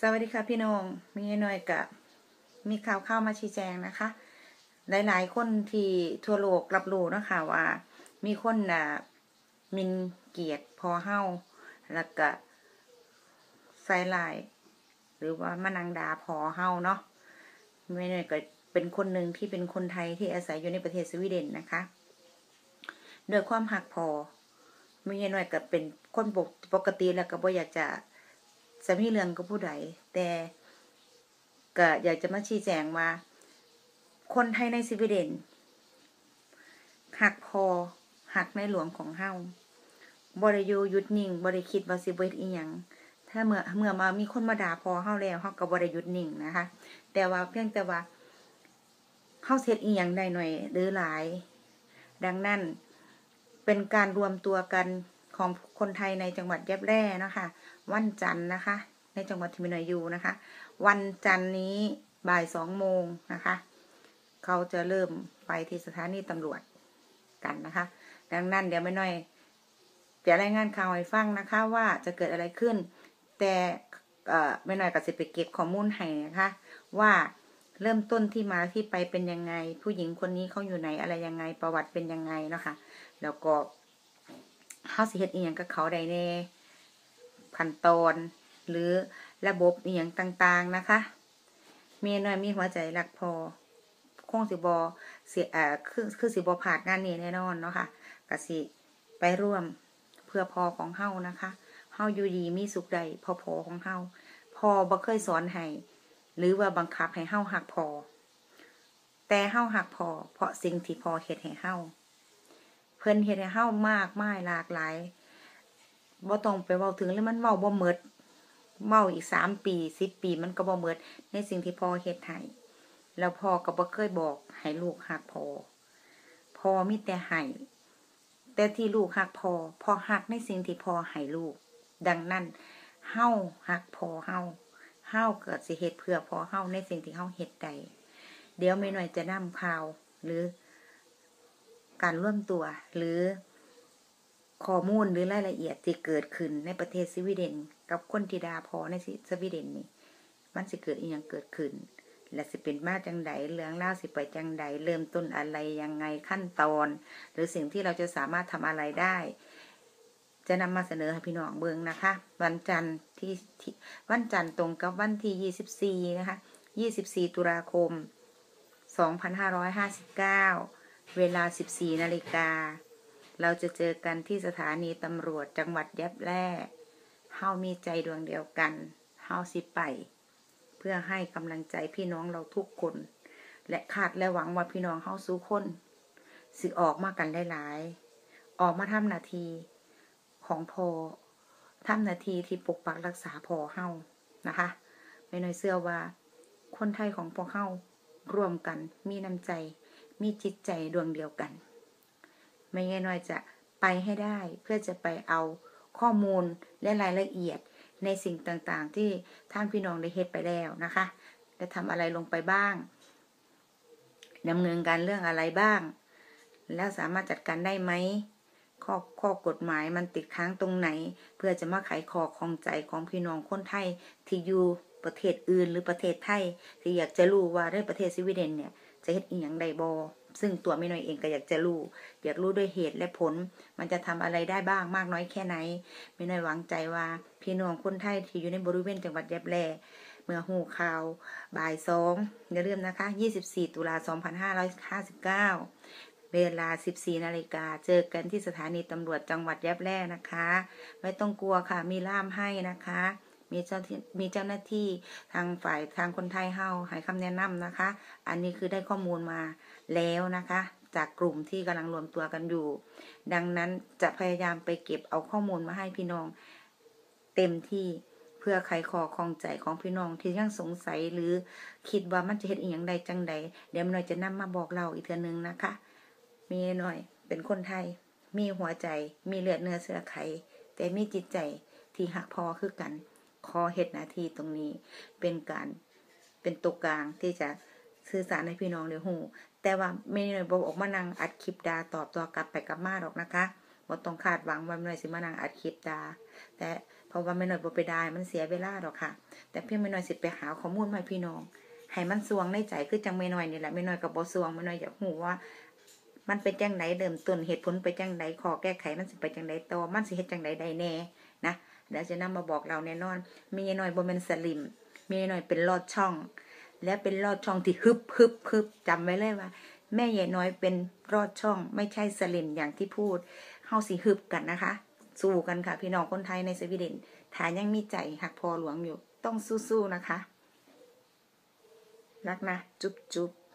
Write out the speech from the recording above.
สวัสดีค่ะพี่น้อง มีหน่อยกับมีข่าวเข้ามาชี้แจงนะคะ หลาย ๆ คนที่ทั่วโลกรับรู้นะคะว่า มีคนอะมินเกียรติพอเฮ้าแล้วก็ใส่ลาย หรือว่ามานังดาพอเฮ้าเนาะไม่หน่อยก็เป็นคนหนึ่งที่เป็นคนไทยที่อาศัยอยู่ในประเทศสวีเดนนะคะโดยความหักพอไม่หน่อยก็เป็นคนปกติแล้วก็บ่อยากจะ จะมีเรื่องกับผู้ใดแต่ก็อยากจะมาชี้แจงว่า คนไทยในสวีเดนหักพอหักในหลวงของเฮาบริยูยุดนิ่งบริคิดว่าสิเวทอีหยังถ้าเมื่อเมื่อมามีคนมาด่าพอเฮาแล้วเฮาก็บริยุดนิ่งนะคะ แต่ว่าเพียงแต่ว่าเฮาเสร็จอีหยังได้หน่อยหรือหลาย ดังนั้นเป็นการรวมตัวกัน ของคนไทยในจังหวัดแยบแร่นะคะ วันจันทร์นะคะ ในจังหวัดทิมินอยยูนะคะ วันจันทร์นี้บ่ายสองโมงนะคะ เขาจะเริ่มไปที่สถานีตำรวจกันนะคะ ดังนั้นเดี๋ยวไม่น้อยจะรายงานข่าวให้ฟังนะคะว่าจะเกิดอะไรขึ้น แต่ไม่น้อยก็จะไปเก็บข้อมูลให้นะคะว่าเริ่มต้นที่มาที่ไปเป็นยังไง ผู้หญิงคนนี้เขาอยู่ไหนอะไรยังไงประวัติเป็นยังไงเนาะคะ่ะแล้วก็ เขาสิเฮ็ดอีหยังกับเขาได้แน่ขั้นตอน หรือระบบอีหยังต่างๆนะคะเมียน้อยมีหัวใจรักพอคงสิบอเสียอ่าคือคือสิบอผ่านงานนี้แน่นอนเนาะค่ะกสิไปร่วมเพื่อพอของเฮานะคะเฮาอยู่ดีมีสุขใดพอพอของเฮาพอบ่เคยสอนให้หรือว่าบังคับให้เฮาหักพอ แต่เฮาหักพอเพราะสิ่งที่พอเฮ็ดให้เฮา พิ่นเฮ็ดให้เฮามากมายหลากหลายบ่ต้องไปเว้าถึงแล้วมันเว้าบ่เมิดเว้าอีกสามปีสิบปีมันก็บ่เมิดในสิ่งที่พ่อเฮ็ดให้แล้วพ่อก็บ่เคยบอกให้ลูกหักพ่อพ่อมีแต่ให้แต่ที่ลูกหักพ่อพ่อหักในสิ่งที่พ่อให้ลูก ดังนั้นเฮาหักพ่อเฮาเฮาเกิดสิเหตุเพื่อพ่อเฮาในสิ่งที่เฮาเฮ็ดใดเดี๋ยวไม่หน่อยจะนำข่าวหรือ การร่วมตัวหรือข้อมูลหรือรายละเอียดที่เกิดขึ้นในประเทศสวีเดน กับคนที่ดาพอในสวีเดนนี่มันสิเกิดอีกอย่างเกิดขึ้น และสิเป็นมาจังไดเรื่องเล่าสิไปจังไดเริ่มต้นอะไรยังไงขั้นตอน หรือสิ่งที่เราจะสามารถทำอะไรได้ จะนำมาเสนอให้พี่น้องเบิงนะคะ วันจันทร์ที่วันจันทร์ตรงกับวันที่24นะคะ24ตุลาคม2559 เวลา 14 นาฬิกา เราจะเจอกันที่สถานีตำรวจจังหวัดยับแร่เฮามีใจดวงเดียวกัน เฮาสิไป เพื่อให้กำลังใจพี่น้องเราทุกคน และคาดและหวังว่าพี่น้องเฮาสู้คนสิออกมากันหลายๆ ออกมาทำนาทีของพอทำนาทีที่ปกปักรักษาพอเฮานะคะไม่น้อยเสื้อว่า คนไทยของพวกเฮารวมกันมีน้ำใจ มีจิตใจดวงเดียวกัน ไม่ง่น้อยจะไปให้ได้เพื่อจะไปเอาข้อมูลและรายละเอียดในสิ่งต่างๆ ที่ท่านพี่น้องได้เฮ็ดไปแล้วนะคะได้ทำอะไรลงไปบ้างดำเนินการเรื่องอะไรบ้าง แล้วสามารถจัดการได้ไหมข้อข้อกฎหมายมันติดค้างตรงไหน เพื่อจะมาไขข้อคองใจของพี่น้องคนไทยที่อยู่ประเทศอื่นหรือประเทศไทย ที่อยากจะรู้ว่าในประเทศสวีเดนเนี่ย จะเฮ็ดอีหยังใดบอซึ่งตัวไม่น้อยเองก็อยากจะรู้อยากรู้ด้วยเหตุและผล มันจะทำอะไรได้บ้างมากน้อยแค่ไหน ไม่น้อยหวังใจว่าพี่น้องคนไทยที่อยู่ในบริเวณจังหวัดยบแลเมื่อหูข่าวบ่ายสองอย่าลืมนะคะ 24 ตุลา2559 เวลา 14 นาฬิกา เจอกันที่สถานีตำรวจจังหวัดยบแลนะคะ ไม่ต้องกลัวค่ะ มีล่ามให้นะคะ มีเจ้ามีเจ้าหน้าที่ทางฝ่ายทางคนไทยเฮาให้คำแนะนำนะคะ อันนี้คือได้ข้อมูลมาแล้วนะคะ จากกลุ่มที่กำลังรวมตัวกันอยู่ ดังนั้นจะพยายามไปเก็บเอาข้อมูลมาให้พี่น้อง เต็มที่เพื่อไขข้อคองใจของพี่น้องที่ยังสงสัยหรือคิดว่ามันจะเห็นอีกอย่างใดจังใดเดี๋ยวหน่อยจะนำมาบอกเราอีกเทือนึงนะคะ มีหน่อยเป็นคนไทย มีหัวใจ มีเลือดเนื้อเสื้อไข แต่มีจิตใจที่หักพอคือกัน ขอเหตุหน้าที่ตรงนี้เป็นการเป็นตัวกลางที่จะสื่อสารให้พี่น้องเดี๋ยวหูแต่ว่าไม่ได้บอกออกมานั่งอัดคลิปดาตอบตัวกลับไปกลับมาหรอกนะคะบ่ต้องคาดหวังว่าไม่ได้สิมานั่งอัดคลิปดา แต่พราะว่าแม่น้อยบ่ไปได้มันเสียเวลาดอกค่ะ แต่เพียงแม่น้อยสิไปหาข้อมูลมาพี่น้องให้มันสวงในใจคือจังแม่น้อยนี่แหละแม่น้อยก็บ่สวงแม่น้อยอยากรู้ว่ามันเป็นจังไดเริ่มต้นเหตุผลไปจังไดขอแก้ไขมันสิไปจังไดต่อมันสิเฮ็ดจังไดได้แน่ นะเดี๋ยวจะนำมาบอกเราแน่นอน มีน้อยบ่แม่นสลิม มีน้อยเป็นลอดช่อง และเป็นลอดช่องที่ฮึบฮึบฮึบจำไว้เลยว่า แม่ใหญ่น้อยเป็นรอดช่อง ไม่ใช่สลิมอย่างที่พูดเฮาสิฮึบกันนะคะ สู้กันค่ะ พี่น้องคนไทยในสวีเดนถ้ายังมีใจหักพอหลวงอยู่ ต้องสู้ๆนะคะ รักนะ จุ๊บจุ๊บ